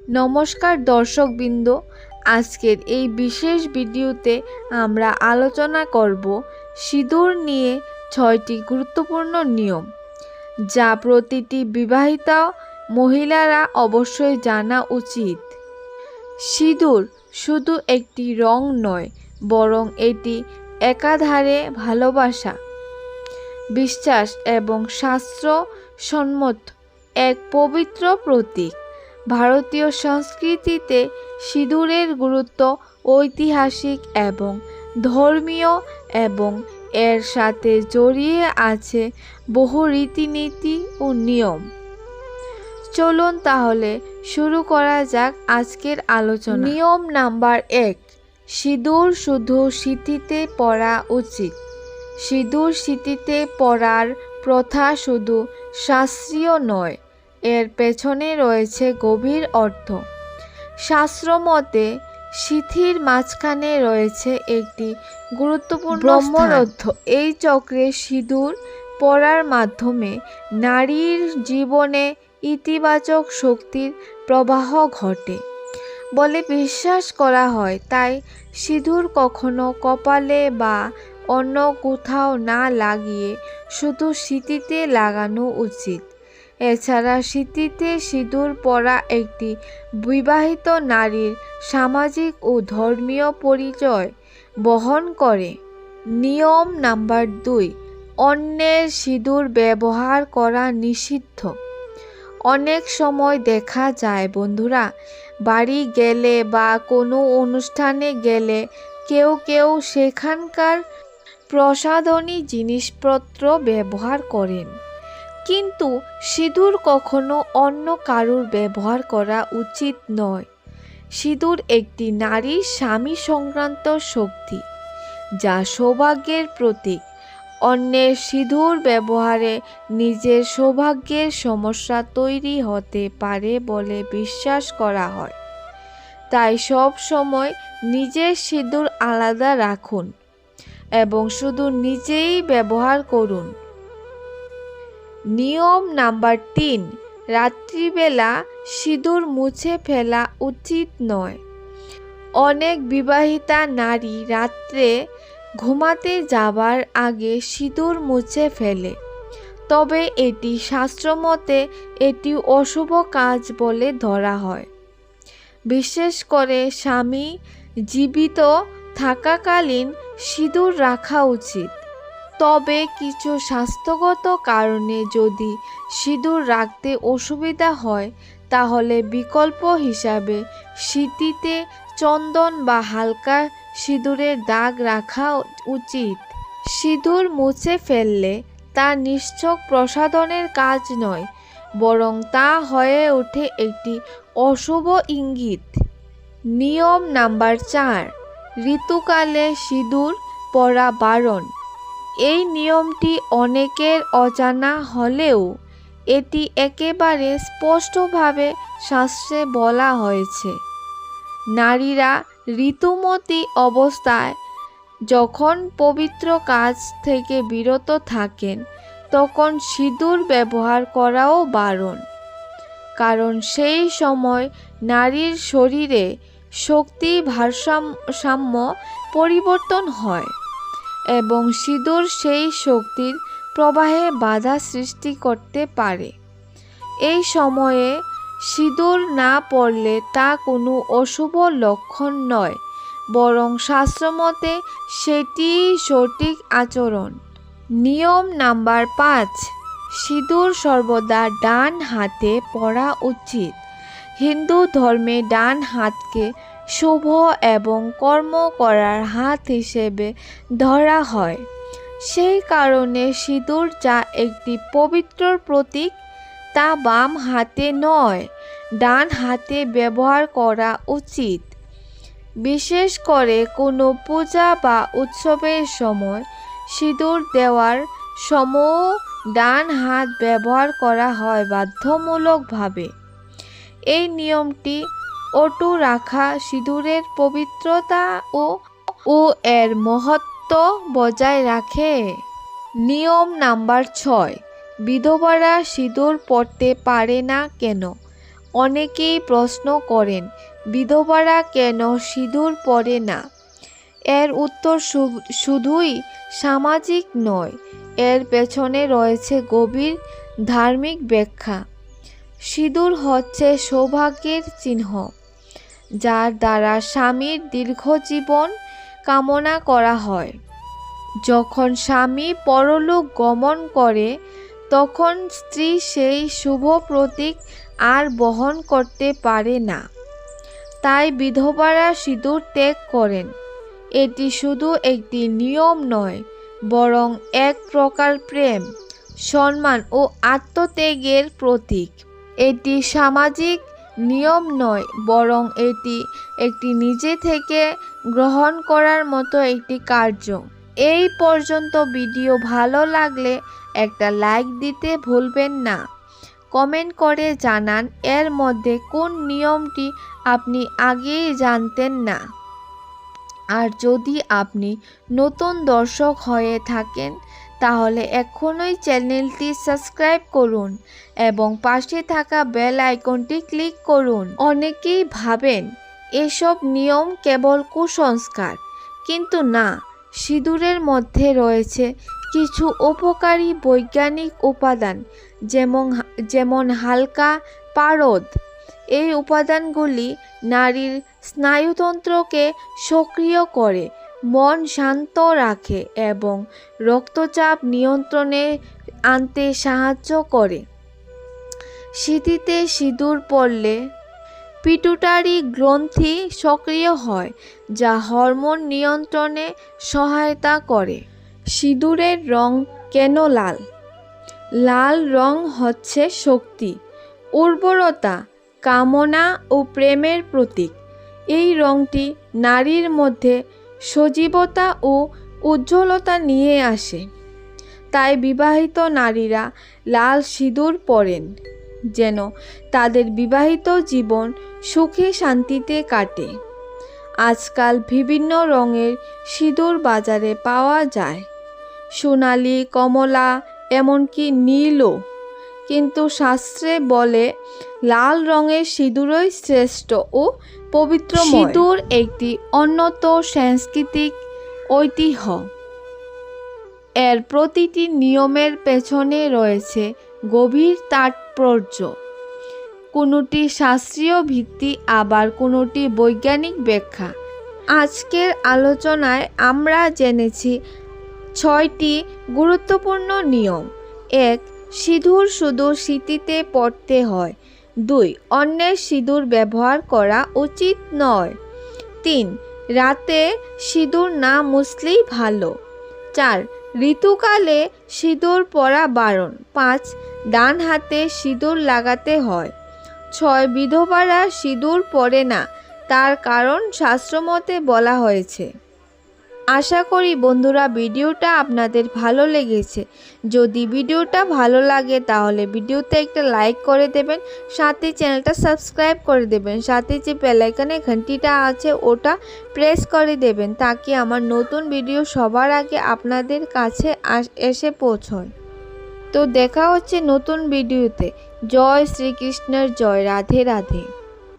নমস্কার দর্শকবৃন্দ, আজকের এই বিশেষ ভিডিওতে আমরা আলোচনা করব সিঁদুর নিয়ে ছয়টি গুরুত্বপূর্ণ নিয়ম, যা প্রতিটি বিবাহিতা মহিলারা অবশ্যই জানা উচিত। সিঁদুর শুধু একটি রং নয়, বরং এটি একাধারে ভালোবাসা, বিশ্বাস এবং শাস্ত্র সম্মত এক পবিত্র প্রতীক। ভারতীয় সংস্কৃতিতে সিঁদুরের গুরুত্ব ঐতিহাসিক এবং ধর্মীয় এবং এর সাথে জড়িয়ে আছে বহু রীতিনীতি ও নিয়ম। চলুন তাহলে শুরু করা যাক আজকের আলোচনা। নিয়ম নাম্বার এক, সিঁদুর শুধু স্মৃতিতে পড়া উচিত। সিঁদুর স্মৃতিতে পড়ার প্রথা শুধু শাস্ত্রীয় নয় এর পেছনে রয়েছে গভীর অর্থ। শাস্ত্রমতে সিথির মাঝখানে রয়েছে একটি গুরুত্বপূর্ণ ব্রহ্মরথ এই চক্রে সিঁদুর পড়ার মাধ্যমে নারীর জীবনে ইতিবাচক শক্তির প্রবাহ ঘটে। বলে বিশ্বাস করা হয় তাই সিঁদুর কখনো কপালে বা অন্য কোথাও না লাগিয়ে শুধু স্মৃতিতে লাগানো উচিত। এছাড়া স্মৃতিতে সিঁদুর পরা একটি বিবাহিত নারীর সামাজিক ও ধর্মীয় পরিচয় বহন করে। নিয়ম নাম্বার দুই, অন্যের সিঁদুর ব্যবহার করা নিষিদ্ধ। অনেক সময় দেখা যায়, বন্ধুরা, বাড়ি গেলে বা কোনো অনুষ্ঠানে গেলে কেউ কেউ সেখানকার প্রসাধনী জিনিসপত্র ব্যবহার করেন। কিন্তু সিঁদুর কখনো অন্য কারুর ব্যবহার করা উচিত নয়। সিঁদুর একটি নারীর স্বামী সংক্রান্ত শক্তি, যা সৌভাগ্যের প্রতীক। অন্যের সিঁদুর ব্যবহারে নিজের সৌভাগ্যের সমস্যা তৈরি হতে পারে বলে বিশ্বাস করা হয়। তাই সব সময় নিজের সিঁদুর আলাদা রাখুন এবং শুধু নিজেই ব্যবহার করুন। নিয়ম নাম্বার তিন, রাত্রিবেলা সিঁদুর মুছে ফেলা উচিত নয়। অনেক বিবাহিতা নারী রাত্রে ঘুমাতে যাবার আগে সিঁদুর মুছে ফেলে। তবে এটি শাস্ত্রমতে এটি অশুভ কাজ বলে ধরা হয়। বিশেষ করে স্বামী জীবিত থাকাকালীন সিঁদুর রাখা উচিত। তবে কিছু স্বাস্থ্যগত কারণে যদি সিঁদুর রাখতে অসুবিধা হয়, তাহলে বিকল্প হিসাবে স্মৃতিতে চন্দন বা হালকা সিঁদুরের দাগ রাখা উচিত। সিঁদুর মুছে ফেললে তা নিশ্চক প্রসাধনের কাজ নয়, বরং তা হয়ে ওঠে একটি অশুভ ইঙ্গিত। নিয়ম নাম্বার চার, ঋতুকালে সিঁদুর পরা বারণ। এই নিয়মটি অনেকের অজানা হলেও এটি একেবারে স্পষ্টভাবে শাস্ত্রে বলা হয়েছে। নারীরা ঋতুমতী অবস্থায় যখন পবিত্র কাজ থেকে বিরত থাকেন, তখন সিঁদুর ব্যবহার করাও বারণ। কারণ সেই সময় নারীর শরীরে শক্তি ভারসাম্য পরিবর্তন হয়। এবং সিঁদুর সেই শক্তির প্রবাহে বাধা সৃষ্টি করতে পারে। এই সময়ে সিঁদুর না পড়লে তা কোনো অশুভ লক্ষণ নয়, বরং শাস্ত্রমতে সেটি সঠিক আচরণ। নিয়ম নাম্বার পাঁচ, সিঁদুর সর্বদা ডান হাতে পড়া উচিত। হিন্দু ধর্মে ডান হাতকে শুভ এবং কর্ম করার হাত হিসেবে ধরা হয়। সেই কারণে সিঁদুর যা একটি পবিত্র প্রতীক, তা বাম হাতে নয়, ডান হাতে ব্যবহার করা উচিত। বিশেষ করে কোনো পূজা বা উৎসবের সময় সিঁদুর দেওয়ার সময় ডান হাত ব্যবহার করা হয় বাধ্যমূলকভাবে। এই নিয়মটি অটু রাখা সিঁদুরের পবিত্রতা ও ও এর মহত্ব বজায় রাখে। নিয়ম নাম্বার ছয়, বিধবারা সিঁদুর পরতে পারে না কেন? অনেকেই প্রশ্ন করেন, বিধবারা কেন সিঁদুর পরে না? এর উত্তর শুধুই সামাজিক নয়, এর পেছনে রয়েছে গভীর ধার্মিক ব্যাখ্যা। সিঁদুর হচ্ছে সৌভাগ্যের চিহ্ন। যার দ্বারা স্বামীর দীর্ঘজীবন কামনা করা হয়। যখন স্বামী পরলোক গমন করে, তখন স্ত্রী সেই শুভ প্রতীক আর বহন করতে পারে না। তাই বিধবারা সিঁদুর ত্যাগ করেন। এটি শুধু একটি নিয়ম নয়, বরং এক প্রকার প্রেম, সম্মান ও আত্মত্যাগের প্রতীক। এটি সামাজিক নিয়ম নয়, বরং এটি একটি নিজে থেকে গ্রহণ করার মতো একটি কার্য। এই পর্যন্ত ভিডিও ভালো লাগলে একটা লাইক দিতে ভুলবেন না। কমেন্ট করে জানান এর মধ্যে কোন নিয়মটি আপনি আগেই জানতেন না। আর যদি আপনি নতুন দর্শক হয়ে থাকেন তাহলে এখনই চ্যানেলটি সাবস্ক্রাইব করুন এবং পাশে থাকা বেল আইকনটি ক্লিক করুন। অনেকেই ভাবেন, এসব নিয়ম কেবল কুসংস্কার। কিন্তু না, সিঁদুরের মধ্যে রয়েছে কিছু উপকারী বৈজ্ঞানিক উপাদান, যেমন যেমন হালকা পারদ। এই উপাদানগুলি নারীর স্নায়ুতন্ত্রকে সক্রিয় করে মন শান্ত রাখে এবং রক্তচাপ নিয়ন্ত্রণে আনতে সাহায্য করে। শীতিতে সিঁদুর পড়লে পিটুটারি গ্রন্থি সক্রিয় হয়, যা হরমোন নিয়ন্ত্রণে সহায়তা করে। সিঁদুরের রং কেন লাল? লাল রং হচ্ছে শক্তি, উর্বরতা, কামনা ও প্রেমের প্রতীক। এই রংটি নারীর মধ্যে সজীবতা ও উজ্জ্বলতা নিয়ে আসে। তাই বিবাহিত নারীরা লাল সিঁদুর পরেন, যেন তাদের বিবাহিত জীবন সুখে শান্তিতে কাটে। আজকাল বিভিন্ন রঙের সিঁদুর বাজারে পাওয়া যায়। সোনালি, কমলা, এমনকি নীলও। কিন্তু শাস্ত্রে বলে, লাল রঙের সিঁদুরই শ্রেষ্ঠ ও পবিত্র সিঁদুর একটি অন্যত সাংস্কৃতিক ঐতিহ্য। এর প্রতিটি নিয়মের পেছনে রয়েছে গভীর তাৎপর্য। কোনোটি শাস্ত্রীয় ভিত্তি, আবার কোনোটি বৈজ্ঞানিক ব্যাখ্যা। আজকের আলোচনায় আমরা জেনেছি ছয়টি গুরুত্বপূর্ণ নিয়ম। এক সিঁদুর শুধু স্মৃতিতে পড়তে হয়। দুই, অন্যের সিঁদুর ব্যবহার করা উচিত নয়। তিন, রাতে সিঁদুর না মুছলেই ভালো। চার, ঋতুকালে সিঁদুর পরা বারণ। পাঁচ, ডান হাতে সিঁদুর লাগাতে হয়। ছয়, বিধবারা সিঁদুর পরে না, তার কারণ শাস্ত্রমতে বলা হয়েছে। আশা করি বন্ধুরা ভিডিওটা আপনাদের ভালো লেগেছে। যদি ভিডিওটা ভালো লাগে তাহলে ভিডিওতে একটা লাইক করে দেবেন, সাথে চ্যানেলটা সাবস্ক্রাইব করে দেবেন, সাথে যে বেলাইকানে ঘন্টিটা আছে ওটা প্রেস করে দেবেন, তাকে আমার নতুন ভিডিও সবার আগে আপনাদের কাছে এসে পৌঁছয়। তো দেখা হচ্ছে নতুন ভিডিওতে। জয় শ্রীকৃষ্ণের জয়, রাধে রাধে।